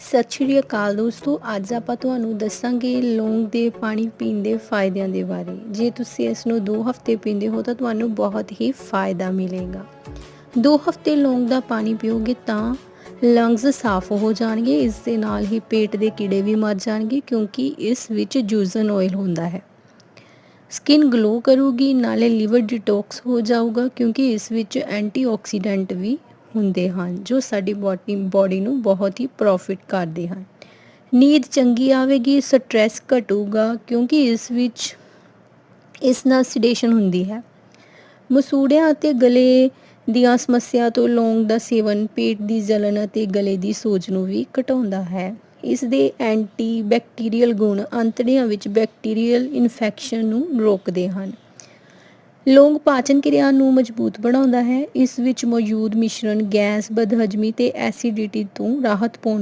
ਸਤਿ ਸ਼੍ਰੀ ਅਕਾਲ ਦੋਸਤੋ, ਅੱਜ ਆਪਾਂ ਤੁਹਾਨੂੰ ਦੱਸਾਂਗੇ ਲੌਂਗ ਦੇ ਪਾਣੀ ਪੀਣ ਦੇ ਫਾਇਦਿਆਂ ਦੇ ਬਾਰੇ। ਜੇ ਤੁਸੀਂ ਇਸ ਨੂੰ 2 ਹਫ਼ਤੇ ਪੀਂਦੇ ਹੋ ਤਾਂ ਤੁਹਾਨੂੰ ਬਹੁਤ ਹੀ ਫਾਇਦਾ ਮਿਲੇਗਾ। 2 ਹਫ਼ਤੇ ਲੌਂਗ ਦਾ ਪਾਣੀ ਪੀਓਗੇ ਤਾਂ ਲੰਗਸ ਸਾਫ਼ ਹੋ ਜਾਣਗੇ, ਇਸ ਦੇ ਨਾਲ ਹੀ ਪੇਟ ਦੇ ਕੀੜੇ ਵੀ ਮਰ ਜਾਣਗੇ ਕਿਉਂਕਿ ਇਸ ਵਿੱਚ ਜੂਜ਼ਨ ਆਇਲ ਹੁੰਦਾ ਹੈ। ਸਕਿਨ ਗਲੋ ਕਰੂਗੀ, ਨਾਲੇ ਲੀਵਰ ਡਿਟੌਕਸ ਹੋ ਜਾਊਗਾ ਕਿਉਂਕਿ ਇਸ ਵਿੱਚ ਐਂਟੀਆਕਸੀਡੈਂਟ ਵੀ ਹੁੰਦੇ ਹਨ, ਜੋ ਸਾਡੀ ਬੋਡੀ ਬੋਡੀ ਨੂੰ ਬਹੁਤ ਹੀ ਪ੍ਰੋਫਿਟ ਕਰਦੇ ਹਨ। ਨੀਂਦ ਚੰਗੀ ਆਵੇਗੀ ਸਟ੍ਰੈਸ ਘਟੂਗਾ, ਕਿਉਂਕਿ ਇਸ ਵਿੱਚ ਇਸ ਨਾਲ ਸਿਡੇਸ਼ਨ ਹੁੰਦੀ ਹੈ। ਮਸੂੜਿਆਂ ਅਤੇ ਗਲੇ ਦੀਆਂ ਸਮੱਸਿਆ ਤੋਂ ਲੌਂਗ ਦਾ ਸੇਵਨ, ਪੇਟ ਦੀ ਜਲਨ ਅਤੇ ਗਲੇ ਦੀ ਸੋਜ ਨੂੰ ਵੀ ਘਟਾਉਂਦਾ ਹੈ। ਇਸ ਦੇ ਐਂਟੀ ਬੈਕਟੀਰੀਅਲ ਗੁਣ ਅੰਤੜੀਆਂ ਵਿੱਚ ਬੈਕਟੀਰੀਅਲ ਇਨਫੈਕਸ਼ਨ ਨੂੰ ਰੋਕਦੇ ਹਨ। ਲੌਂਗ ਪਾਚਨ ਕਿਰਿਆ ਨੂੰ ਮਜ਼ਬੂਤ ਬਣਾਉਂਦਾ ਹੈ, ਇਸ ਵਿੱਚ ਮੌਜੂਦ ਮਿਸ਼ਰਣ ਗੈਸ, ਬਦਹਜਮੀ ਤੇ ਐਸਿਡਿਟੀ ਤੋਂ ਰਾਹਤ ਪਾਉਣ